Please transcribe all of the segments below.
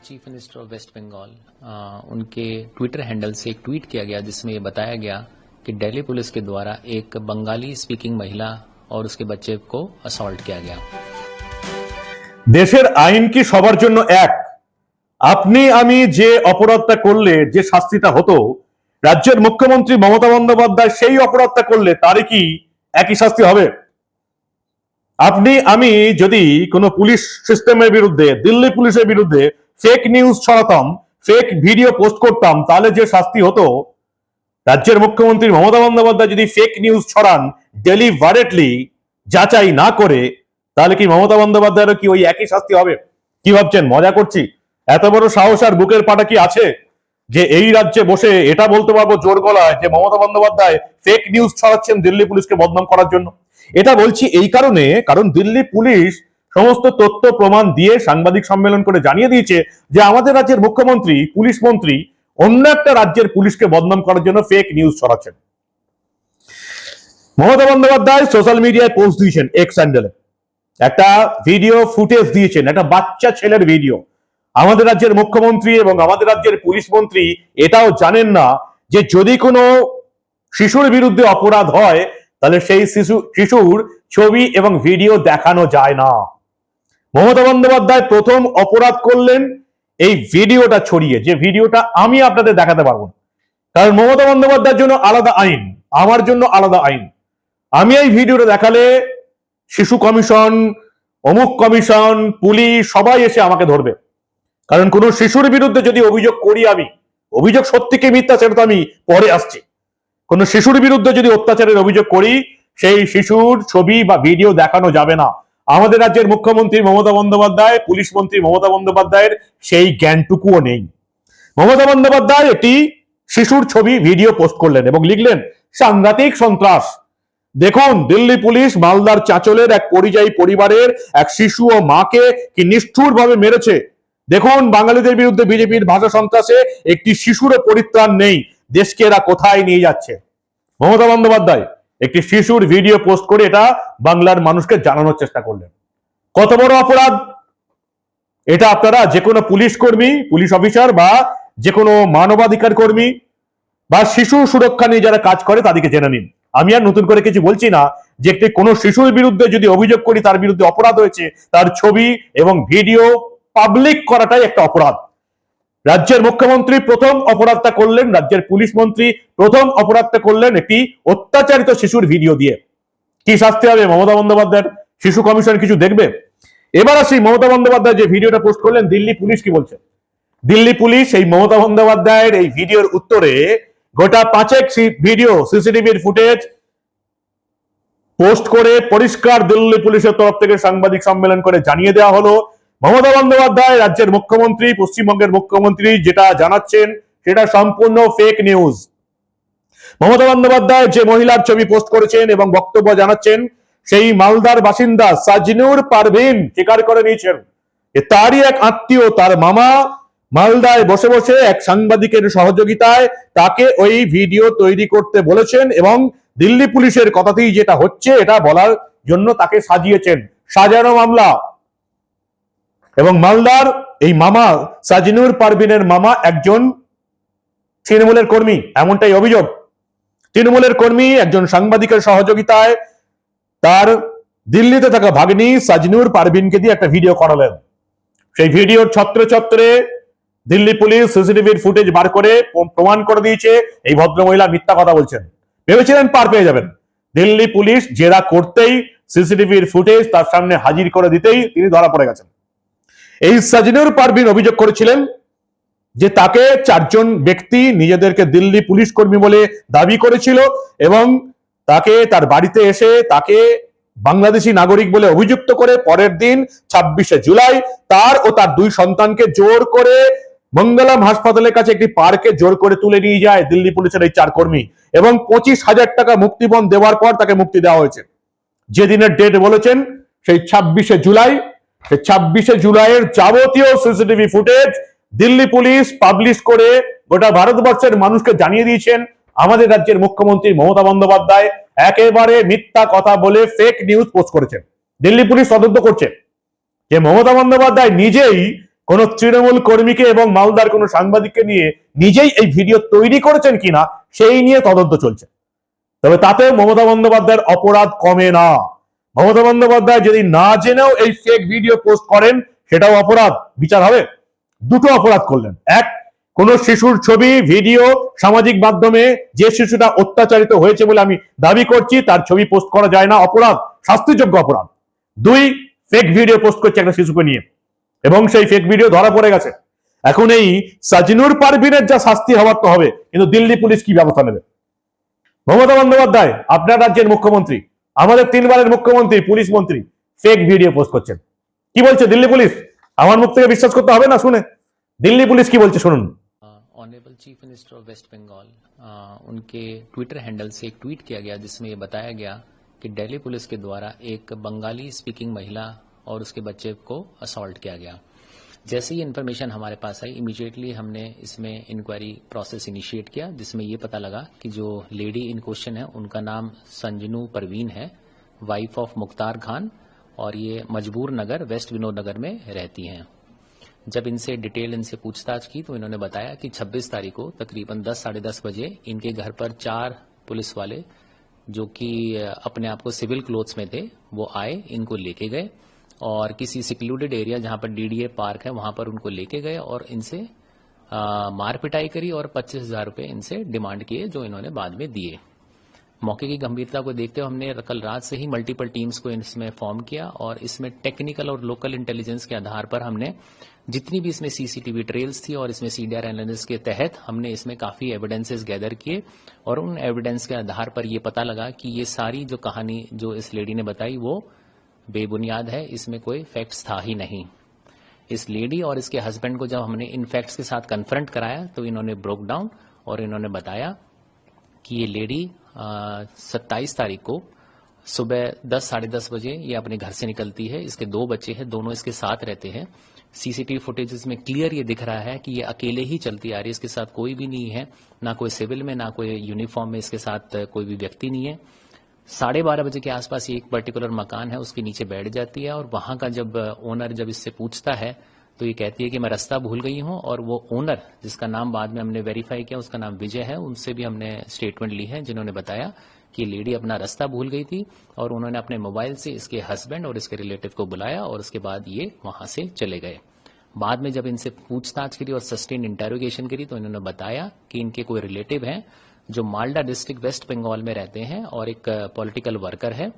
chief minister of West Bengal uh, उनके Twitter handle से एक ट्वीट किया गया जिसमें ये बताया गया कि दिल्ली पुलिस के द्वारा एक बंगाली स्पीकिंग महिला और उसके बच्चे को असॉल्ट किया गया দেশের আইন কি সবার জন্য এক আপনি আমি যে অপরাধটা করলে যে শাস্তিটা হতো রাজ্যের মুখ্যমন্ত্রী মমতা বন্দ্যোপাধ্যায় সেই অপরাধটা করলে তারই কি একই শাস্তি হবে আপনি আমি যদি কোনো পুলিশ সিস্টেমের বিরুদ্ধে দিল্লি পুলিশের বিরুদ্ধে ফেক নিউজ ছড়াতাম ফেক ভিডিও পোস্ট করতাম, তাহলে যে শাস্তি হতো, রাজ্যের মুখ্যমন্ত্রী মমতা বন্দ্যোপাধ্যায় যদি ফেক নিউজ ছড়ান ডেলিভারেটলি যাচাই না করে, তাহলে কি মমতা বন্দ্যোপাধ্যায়েরও কি ওই একই শাস্তি হবে? কি ভাবছেন? মজা করছি? এত বড় সাহস আর বুকের পাটা কি আছে? যে এই রাজ্যে বসে এটা বলতে পারব জোর গলায় যে মমতা বন্দ্যোপাধ্যায় ফেক নিউজ ছড়াচ্ছেন দিল্লি পুলিশকে বদনাম করার জন্য। এটা বলছি এই কারণে, কারণ দিল্লি পুলিশ সমস্ত তথ্য, প্রমাণ দিয়ে সাংবাদিক সম্মেলন করে জানিয়ে দিয়েছে যে আমাদের রাজ্যের মুখ্যমন্ত্রী, পুলিশ মন্ত্রী, অন্য একটা রাজ্যের পুলিশকে বদনাম করার জন্য ফেক নিউজ ছড়াচ্ছেন। মমতা বন্দ্যোপাধ্যায় সোশ্যাল মিডিয়ায় পোস্ট দিয়েছেন এক্স হ্যান্ডেলে একটা ভিডিও ফুটেজ দিয়েছেন, একটা বাচ্চা ছেলের ভিডিও আমাদের রাজ্যের মুখ্যমন্ত্রী এবং আমাদের রাজ্যের পুলিশ মন্ত্রী এটাও জানেন না যে যদি কোনো শিশুর বিরুদ্ধে অপরাধ হয়, তাহলে সেই শিশু শিশুর ছবি এবং ভিডিও দেখানো যায় না। মমতা বন্দ্যোপাধ্যায় প্রথম অপরাধ করলেন এই ভিডিওটা ছড়িয়ে, যে ভিডিওটা আমি আপনাদের দেখাতে পারব না। কারণ মমতা বন্দ্যোপাধ্যায়ের জন্য আলাদা আইন, আমার জন্য আলাদা আইন। আমি এই ভিডিওটা দেখালে শিশু কমিশন, অমুক কমিশন, পুলিশ সবাই এসে আমাকে ধরবে। কারণ কোন শিশুর বিরুদ্ধে যদি অভিযোগ করি আমি, অভিযোগ সত্যি কি মিথ্যা সেটা তো আমি পরে আসছি। কোন শিশুর বিরুদ্ধে যদি অত্যাচারের অভিযোগ করি, সেই শিশুর ছবি বা ভিডিও দেখানো যাবে না। আমাদের রাজ্যের মুখ্যমন্ত্রী মমতা বন্দ্যোপাধ্যায়, পুলিশ মন্ত্রী মমতা বন্দ্যোপাধ্যায়ের সেই জ্ঞানটুকুও নেই। মমতা বন্দ্যোপাধ্যায় একটি শিশুর ছবি, ভিডিও পোস্ট করলেন এবং লিখলেন, সাংঘাতিক সন্ত্রাস। দেখুন, দিল্লি পুলিশ মালদার চাঁচলের এক পরিযায়ী পরিবারের এক শিশু ও মাকে কি নিষ্ঠুর ভাবে মেরেছে। দেখুন, বাঙালিদের বিরুদ্ধে বিজেপির ভাষা সন্ত্রাসে একটি শিশুরও পরিত্রাণ নেই। দেশকে এরা কোথায় নিয়ে যাচ্ছে? মমতা বন্দ্যোপাধ্যায় একটি শিশুর ভিডিও পোস্ট করে এটা বাংলার মানুষকে জানানোর চেষ্টা করলেন। কত বড় অপরাধ? এটা আপনারা যে কোনো পুলিশ কর্মী, পুলিশ অফিসার বা যে কোনো মানবাধিকার কর্মী বা শিশু সুরক্ষা নিয়ে যারা কাজ করে তাদেরকে জেনে নিন। আমি আর নতুন করে কিছু বলছি না যে একটি কোনো শিশুর বিরুদ্ধে যদি অভিযোগ করি তার বিরুদ্ধে অপরাধ হয়েছে, তার ছবি এবং ভিডিও পাবলিক করাটাই একটা অপরাধ। রাজ্যের মুখ্যমন্ত্রী প্রথম অপরাধটা করলেন, রাজ্যের পুলিশ মন্ত্রী প্রথম অপরাধটা করলেন একটি অত্যাচারিত শিশুর ভিডিও দিয়ে। কি শাস্তি হবে? মমতা বন্দ্যোপাধ্যায়ের শিশু কমিশন কিছু দেখবে? এবার আসি মমতা বন্দ্যোপাধ্যায় যে ভিডিওটা পোস্ট করলেন, দিল্লি পুলিশ কি বলছে? দিল্লি পুলিশ এই মমতা বন্দ্যোপাধ্যায়ের এই ভিডিওর উত্তরে গোটা পাঁচেক ভিডিও, সিসিটিভির ফুটেজ পোস্ট করে পরিষ্কার দিল্লি পুলিশের তরফ থেকে সাংবাদিক সম্মেলন করে জানিয়ে দেওয়া হলো। মমতা বন্দ্যোপাধ্যায়, রাজ্যের মুখ্যমন্ত্রী, পশ্চিমবঙ্গের মুখ্যমন্ত্রী, যেটা জানাচ্ছেন, সেটা সম্পূর্ণ ফেক নিউজ মমতা বন্দ্যোপাধ্যায় যে মহিলার ছবি পোস্ট করেছেন এবং বক্তব্য জানাচ্ছেন, সেই মালদার বাসিন্দা সাজনুর পারভিন, স্বীকার করে নিয়েছেন। তারই এক আত্মীয়, তার মামা মালদায় বসে বসে এক সাংবাদিকের সহযোগিতায় তাকে ওই ভিডিও তৈরি করতে বলেছেন এবং দিল্লি পুলিশের কথাতেই যেটা হচ্ছে, এটা বলার জন্য তাকে সাজিয়েছেন। সাজানো মামলা। এবং মালদার এই মামা সাজিনুর পারভিনের মামা একজন তৃণমূলের কর্মী, এমনটাই অভিযোগ। তৃণমূলের কর্মী একজন সাংবাদিকের সহযোগিতায় তার দিল্লিতে থাকা ভাগ্নি সাজনুর পারভিনকে দিয়ে একটা ভিডিও করালেন। সেই ভিডিওর ছত্রে ছত্রে দিল্লি পুলিশ সিসিটিভির ফুটেজ বার করে প্রমাণ করে দিয়েছে, এই ভদ্রমহিলা মিথ্যা কথা বলছেন। ভেবেছিলেন পার পেয়ে যাবেন। দিল্লি পুলিশ জেরা করতেই সিসিটিভির ফুটেজ তার সামনে হাজির করে দিতেই তিনি ধরা পড়ে গেছেন। এই সাজিনুর পারভিন অভিযোগ করেছিলেন যে তাকে চারজন ব্যক্তি নিজেদেরকে দিল্লি পুলিশ কর্মী বলে দাবি করেছিল এবং তাকে তার বাড়িতে এসে তাকে বাংলাদেশি নাগরিক বলে অভিযুক্ত করে পরের দিন ছাব্বিশে জুলাই তার ও তার দুই সন্তানকে জোর করে মঙ্গলাম হাসপাতালের কাছে একটি পার্কে জোর করে তুলে নিয়ে যায় দিল্লি পুলিশের এই চার কর্মী এবং পঁচিশ হাজার টাকা মুক্তিপণ দেওয়ার পর তাকে মুক্তি দেওয়া হয়েছে। যেদিনের ডেট বলেছেন সেই ছাব্বিশে জুলাই ছাব্বিশে জুলাইয়ের যাবতীয় CCTV footage Delhi police publish করে গোটা ভারতবর্ষের মানুষকে জানিয়ে দিয়েছেন। আমাদের রাজ্যের মুখ্যমন্ত্রী মমতা বন্দ্যোপাধ্যায় একেবারে মিথ্যা কথা বলে ফেক নিউজ পোস্ট করেছেন। দিল্লি পুলিশ তদন্ত করছে যে মমতা বন্দ্যোপাধ্যায় নিজেই কোন তৃণমূল কর্মীকে এবং মালদার কোন সাংবাদিককে নিয়ে নিজেই এই ভিডিও তৈরি করেছেন কিনা, সেই নিয়ে তদন্ত চলছে। তবে তাতে মমতা বন্দ্যোপাধ্যায়ের অপরাধ কমে না। মমতা বন্দ্যোপাধ্যায় যদি না জেনেও এই ফেক ভিডিও পোস্ট করেন, সেটাও অপরাধ। বিচার হবে। দুটো অপরাধ করলেন। এক, কোন শিশুর ছবি ভিডিও সামাজিক মাধ্যমে যে শিশুটা অত্যাচারিত হয়েছে বলে আমি দাবি করছি, তার ছবি পোস্ট করা যায় না। অপরাধ, শাস্তিযোগ্য অপরাধ। দুই ফেক ভিডিও পোস্ট করছে একটা শিশুকে নিয়ে। এবং সেই ফেক ভিডিও ধরা পড়ে গেছে। এখন এই সাজিনুর পারভিনের যা শাস্তি হওয়ার তো হবে, কিন্তু দিল্লি পুলিশ কি ব্যবস্থা নেবে? মমতা বন্দ্যোপাধ্যায়, আপনার রাজ্যের মুখ্যমন্ত্রী। আমাদের তিনবারের মুখ্যমন্ত্রী পুলিশ মন্ত্রী ফেক ভিডিও পোস্ট করছেন কি বলছে দিল্লি পুলিশ আমার মুখ থেকে বিশ্বাস করতে হবে না শুনে দিল্লি পুলিশ কি বলছে শুনুন honourable chief minister of West Bengal उनके ट्विटर हैंडल से एक ट्वीट किया गया जिसमें ये बताया गया कि दिल्ली पुलिस के द्वारा एक बंगाली स्पीकिंग महिला और उसके बच्चे को असॉल्ट किया गया जैसे ही इन्फॉर्मेशन हमारे पास आई इमीडिएटली हमने इसमें इंक्वायरी प्रोसेस इनिशिएट किया, जिसमें यह पता लगा कि जो लेडी इन क्वेश्चन है, उनका नाम संजनू परवीन है वाइफ ऑफ़ मुख्तार खान, और ये मजबूर नगर वेस्ट विनोद नगर में रहती हैं। जब इनसे डिटेल इनसे पूछताछ की तो इन्होंने बताया कि 26 तारीख को तकरीबन 10 साढ़े दस बजे इनके घर पर चार पुलिस वाले, जो कि, अपने आप को सिविल क्लोथ्स में थे, वो आए, इनको लेके गए। और किसी सिक्लूडेड एरिया जहाँ पर डीडीए पार्क है वहाँ पर उनको लेके गए और इनसे अ, मार पिटाई करी और पच्चीस हज़ार रुपये इनसे डिमांड किए जो इन्होंने बाद में दिए। मौके की गंभीरता को देखते हुए हमने कल रात से ही मल्टीपल टीम्स को इसमें फॉर्म किया और इसमें टेक्निकल और लोकल इंटेलिजेंस के आधार पर हमने जितनी भी इसमें सीसीटीवी ट्रेल्स थी और इसमें सीडीआर एनालिसिस के तहत हमने इसमें काफ़ी एविडेंसेस गैदर किए और उन एविडेंस के आधार पर यह पता लगा कि ये सारी जो कहानी जो इस लेडी ने बताई वो बेबुनियाद है, इसमें कोई फैक्ट्स था ही नहीं। इस लेडी और इसके हस्बैंड को जब हमने इन फैक्ट्स के साथ कन्फ्रंट कराया तो इन्होंने ब्रोक डाउन और इन्होंने बताया कि ये लेडी सत्ताईस तारीख को सुबह दस, साढ़े दस बजे ये अपने घर से निकलती है। इसके दो बच्चे हैं, दोनों इसके साथ रहते हैं। सीसीटीवी फुटेज में क्लियर ये दिख रहा है कि ये अकेले ही चलती आ रही है, इसके साथ कोई भी नहीं है। ना कोई सिविल में, ना कोई यूनिफॉर्म में इसके साथ कोई भी व्यक्ति नहीं है। साढ़े बारह बजे के आसपास एक पर्टिकुलर मकान है, उसके नीचे बैठ जाती है और वहाँ का जब ओनर जब इससे पूछता है तो ये कहती है कि मैं रास्ता भूल गई हूँ और वो ओनर जिसका नाम बाद में हमने वेरीफाई किया, उसका नाम विजय है, उनसे भी हमने स्टेटमेंट ली है, जिन्होंने बताया कि लेडी अपना रास्ता भूल गई थी और उन्होंने अपने मोबाइल से इसके हस्बैंड और इसके रिलेटिव को बुलाया और उसके बाद ये वहाँ से चले गए। बाद में जब इनसे पूछताछ करी और सस्टेन इंटेरोगेशन करी तो इन्होंने बताया कि इनके कोई रिलेटिव हैं जो मालडा डिस्ट्रिक्ट वेस्ट बंगाल में रहते हैं और एक पॉलिटिकल वर्कर है,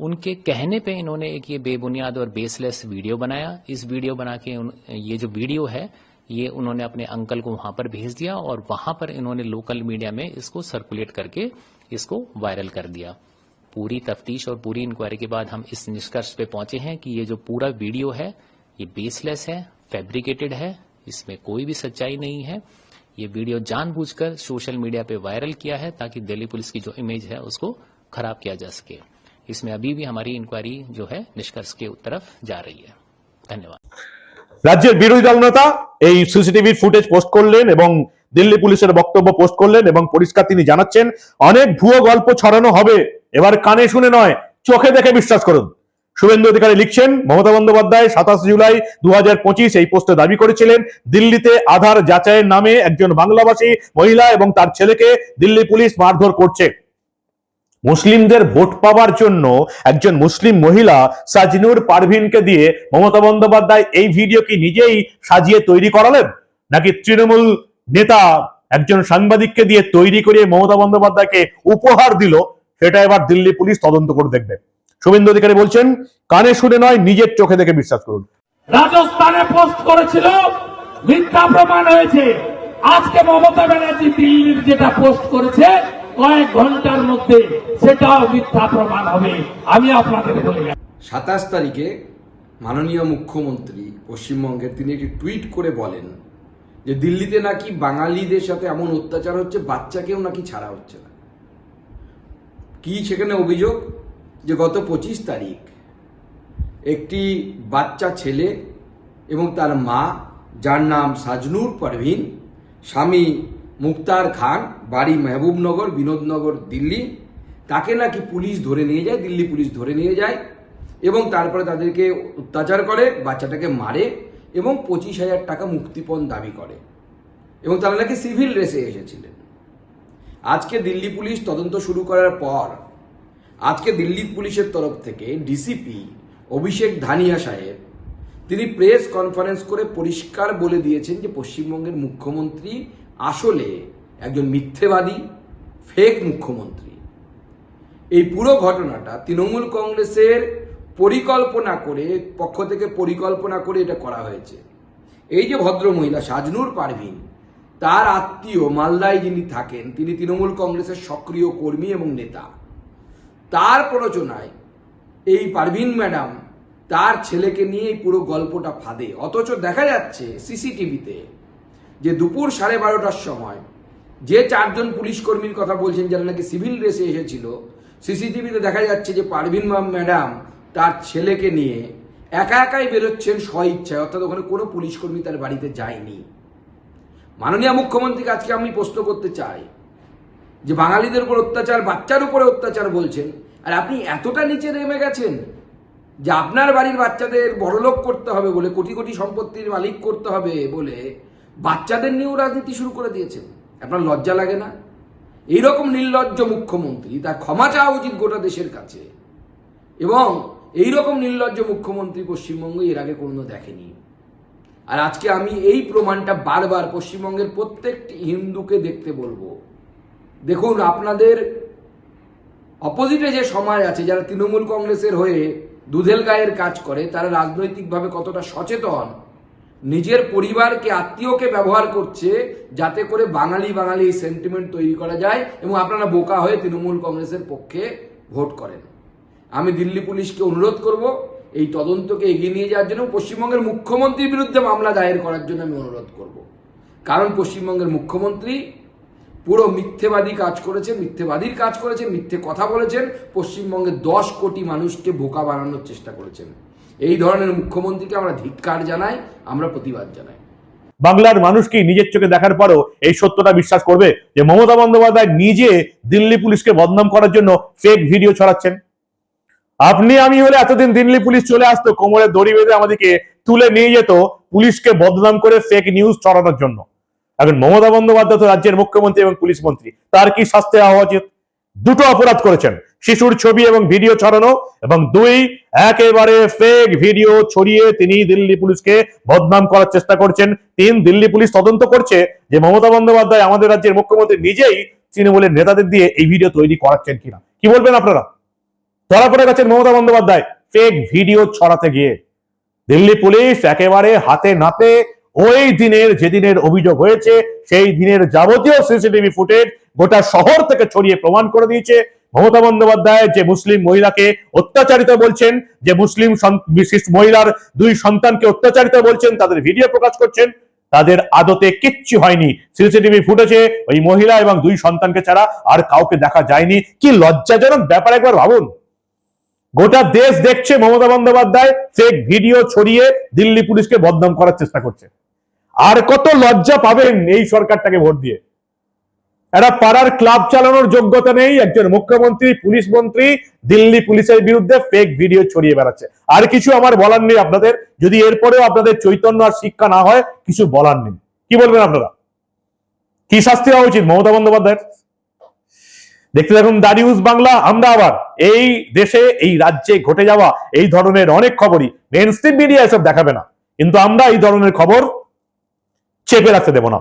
उनके कहने पे इन्होंने एक ये बेबुनियाद और बेसलेस वीडियो बनाया। इस वीडियो बना के ये जो वीडियो है, ये उन्होंने अपने अंकल को वहाँ पर भेज दिया और वहाँ पर इन्होंने लोकल मीडिया में इसको सर्कुलेट करके इसको वायरल कर दिया। पूरी तफ्तीश और पूरी इंक्वायरी के बाद हम इस निष्कर्ष पे पहुँचे हैं कि ये जो पूरा वीडियो है, ये बेसलेस है फैब्रिकेटेड है, इसमें कोई भी सच्चाई नहीं है। ये वीडियो जानबूझकर सोशल मीडिया पे वायरल किया है ताकि दिल्ली पुलिस की जो इमेज है उसको खराब किया जा सके इसमें अभी भी हमारी इंक्वायरी जो है निष्कर्ष के तरफ जा रही है धन्यवाद রাজ্যের বিরোধী দল নেতা এই সিসিটিভি ফুটেজ পোস্ট করলেন এবং দিল্লি পুলিশের বক্তব্য পোস্ট করলেন এবং পরিষ্কার তিনি জানাচ্ছেন অনেক ভুয়ো গল্প ছড়ানো হবে এবার কানে শুনে নয় চোখে দেখে বিশ্বাস করুন শুভেন্দু অধিকারী লিখছেন, মমতা বন্দ্যোপাধ্যায় সাতাশ জুলাই দু হাজার পঁচিশ এই পোস্টে দাবি করেছিলেন, দিল্লিতে আধার যাচাইয়ের নামে একজন বাংলাভাষী মহিলা এবং তার ছেলেকে দিল্লি পুলিশ মারধর করছে। মুসলিমদের ভোট পাওয়ার জন্য একজন মুসলিম মহিলা সাজনুর পারভিনকে দিয়ে মমতা বন্দ্যোপাধ্যায় এই ভিডিও কি নিজেই সাজিয়ে তৈরি করালেন? নাকি তৃণমূল নেতা একজন সাংবাদিককে দিয়ে তৈরি করিয়ে মমতা বন্দ্যোপাধ্যায়কে উপহার দিল? সেটা এবার দিল্লি পুলিশ তদন্ত করে দেখবে। শুভেন্দু অধিকারী বলছেন কানে শুনে নয় নিজের চোখে দেখে বিশ্বাস করুন। রাজস্থানে পোস্ট করেছিল মিথ্যা প্রমাণ হয়েছে। আজকে মমতা ব্যানার্জি দিল্লির যেটা পোস্ট করেছে কয়েক ঘণ্টার মধ্যে সেটাও মিথ্যা প্রমাণ হবে। আমি আপনাদের বলে সাতাশ তারিখে মাননীয় মুখ্যমন্ত্রী পশ্চিমবঙ্গের তিনি একটি টুইট করে বলেন যে দিল্লিতে নাকি বাঙালিদের সাথে এমন অত্যাচার হচ্ছে বাচ্চাকেও নাকি ছাড়া হচ্ছে না। কি সেখানে অভিযোগ? যে গত পঁচিশ তারিখ। একটি বাচ্চা ছেলে এবং তার মা, যার নাম সাজনুর পারভিন, স্বামী মুক্তার খান, বাড়ি মেহবুবনগর, বিনোদনগর, দিল্লি। তাকে নাকি পুলিশ ধরে নিয়ে যায়, দিল্লি পুলিশ ধরে নিয়ে যায় এবং তারপরে তাদেরকে অত্যাচার করে, বাচ্চাটাকে মারে এবং পঁচিশ হাজার টাকা মুক্তিপণ দাবি করে এবং তারা নাকি সিভিল রেসে এসেছিলেন। আজকে দিল্লি পুলিশ তদন্ত শুরু করার পর আজকে দিল্লি পুলিশের তরফ থেকে ডিসিপি অভিষেক ধানিয়া সাহেব, তিনি প্রেস কনফারেন্স করে পরিষ্কার বলে দিয়েছেন যে পশ্চিমবঙ্গের মুখ্যমন্ত্রী আসলে একজন মিথ্যেবাদী ফেক মুখ্যমন্ত্রী। এই পুরো ঘটনাটা তৃণমূল কংগ্রেসের পরিকল্পনা করে, পক্ষ থেকে পরিকল্পনা করে এটা করা হয়েছে। এই যে ভদ্র মহিলা সাজনুর পারভিন, তার আত্মীয় মালদায় যিনি থাকেন, তিনি তৃণমূল কংগ্রেসের সক্রিয় কর্মী এবং নেতা। তার প্ররোচনায় এই পারভিন ম্যাডাম তার ছেলেকে নিয়ে এই পুরো গল্পটা ফাঁদে। অথচ দেখা যাচ্ছে সিসিটিভিতে যে দুপুর সাড়ে বারোটার সময় যে চারজন পুলিশ কর্মীর কথা বলছেন যারা নাকি সিভিল ড্রেসে এসেছিল, সিসিটিভিতে দেখা যাচ্ছে যে পারভিন ম্যাডাম তার ছেলেকে নিয়ে একা একাই বেরোচ্ছেন স্ব ইচ্ছায় অর্থাৎ ওখানে কোনো পুলিশ কর্মী তার বাড়িতে যায়নি। মাননীয় মুখ্যমন্ত্রীকে আজকে আমি প্রশ্ন করতে চাই যে বাঙালিদের উপর অত্যাচার, বাচ্চার উপরে অত্যাচার বলছেন, আর আপনি এতটা নিচে নেমে গেছেন যে আপনার বাড়ির বাচ্চাদের বড়লোক করতে হবে বলে, কোটি কোটি সম্পত্তির মালিক করতে হবে বলে বাচ্চাদের নিয়েও রাজনীতি শুরু করে দিয়েছেন। আপনার লজ্জা লাগে না? এইরকম নির্লজ্জ মুখ্যমন্ত্রী তার ক্ষমা চাওয়া উচিত গোটা দেশের কাছে। এবং এইরকম নির্লজ্জ মুখ্যমন্ত্রী পশ্চিমবঙ্গ এর আগে কোনো দেখেনি। আর আজকে আমি এই প্রমাণটা বারবার পশ্চিমবঙ্গের প্রত্যেকটি হিন্দুকে দেখতে বলব। দেখুন, আপনাদের অপোজিটে যে সমাজ আছে, যারা তৃণমূল কংগ্রেসের হয়ে দুধেল গায়ের কাজ করে, তারা রাজনৈতিকভাবে কতটা সচেতন? নিজের পরিবারকে, আত্মীয়কে ব্যবহার করছে যাতে করে বাঙালি বাঙালি সেন্টিমেন্ট তৈরি করা যায় এবং আপনারা বোকা হয়ে তৃণমূল কংগ্রেসের পক্ষে ভোট করেন। আমি দিল্লি পুলিশকে অনুরোধ করব, এই তদন্তকে এগিয়ে নিয়ে যাওয়ার জন্য, পশ্চিমবঙ্গের মুখ্যমন্ত্রীর বিরুদ্ধে মামলা দায়ের করার জন্য আমি অনুরোধ করব। কারণ পশ্চিমবঙ্গের মুখ্যমন্ত্রী পুরো মিথ্যেবাদী কাজ করেছেন, মিথ্যেবাদীর কাজ করেছেন, মিথ্যে কথা বলেছেন পশ্চিমবঙ্গের দশ কোটি মানুষকে বোকা বানানোর চেষ্টা করেছেন। এই ধরনের মুখ্যমন্ত্রীকে আমরা ধিক্কার জানাই, আমরা প্রতিবাদ জানাই। বাংলার মানুষ কি নিজের চোখে দেখার পরও এই সত্যটা বিশ্বাস করবে যে মমতা বন্দ্যোপাধ্যায় নিজে দিল্লি পুলিশকে বদনাম করার জন্য ফেক ভিডিও ছড়াচ্ছেন? আপনি আমি হলে এতদিন দিল্লি পুলিশ চলে আসতো, কোমরে দড়ি বেঁধে আমাদেরকে তুলে নিয়ে যেত পুলিশকে বদনাম করে ফেক নিউজ ছড়ানোর জন্য। এখন মমতা বন্দ্যোপাধ্যায় তো রাজ্যের মুখ্যমন্ত্রী এবং পুলিশ মন্ত্রী। তার কি শাস্তি হওয়া উচিত? দুটো অপরাধ করেছেন। শিশুর ছবি এবং ভিডিও ছড়ানো এবং দুই, একেবারে ফেক ভিডিও ছড়িয়ে তিনি দিল্লি পুলিশকে বদনাম করার চেষ্টা করছেন। তিন, দিল্লি পুলিশ তদন্ত করছে যে মমতা বন্দ্যোপাধ্যায় আমাদের রাজ্যের মুখ্যমন্ত্রী নিজেই তৃণমূলের নেতাদের দিয়ে এই ভিডিও তৈরি করাচ্ছেন কিনা। কি বলবেন আপনারা? ধরা পড়ে গেছেন মমতা বন্দ্যোপাধ্যায়। ফেক ভিডিও ছড়াতে গিয়ে। দিল্লি পুলিশ একেবারে হাতে নাতে ওই দিনের যেদিনের অভিযোগ হয়েছে, সেই দিনের যাবতীয় সিসিটিভি ফুটেজ গোটা শহর থেকে ছড়িয়ে প্রমাণ করে দিয়েছে। মমতা বন্দ্যোপাধ্যায় যে মুসলিম মহিলাকে অত্যাচারিত বলছেন, যে মুসলিম বিশিষ্ট মহিলার দুই সন্তানকে অত্যাচারিত বলছেন, তাদের ভিডিও প্রকাশ করছেন, তাদের আদতে কিচ্ছু হয়নি। সিসিটিভি ফুটেছে ওই মহিলা এবং দুই সন্তানকে ছাড়া আর কাউকে দেখা যায়নি। কি লজ্জাজনক ব্যাপার একবার ভাবুন। গোটা দেশ দেখছে মমতা বন্দ্যোপাধ্যায় ফেক ভিডিও ছড়িয়ে দিল্লি পুলিশকে বদনাম করার চেষ্টা করছে। আর কত লজ্জা পাবেন এই সরকারটাকে ভোট দিয়ে? একটা পাড়ার ক্লাব চালানোর যোগ্যতা নেই, একজন মুখ্যমন্ত্রী, পুলিশ মন্ত্রী, দিল্লি পুলিশের বিরুদ্ধে ফেক ভিডিও ছড়িয়ে বেড়াচ্ছে। আর কিছু আমার বলার নেই আপনাদের, যদি এরপরেও আপনাদের চৈতন্য আর শিক্ষা না হয়, কিছু বলার নেই। কি বলবেন আপনারা? কি শাস্তি হওয়া উচিত মমতা বন্দ্যোপাধ্যায়ের? দেখতে থাকুন দারিউস বাংলা, আমরা আবার এই দেশে, এই রাজ্যে ঘটে যাওয়া এই ধরনের অনেক খবরই। মেন স্ট্রিম মিডিয়া এসব দেখাবে না। কিন্তু আমরা এই ধরনের খবর চেপে রাখতে দেব না।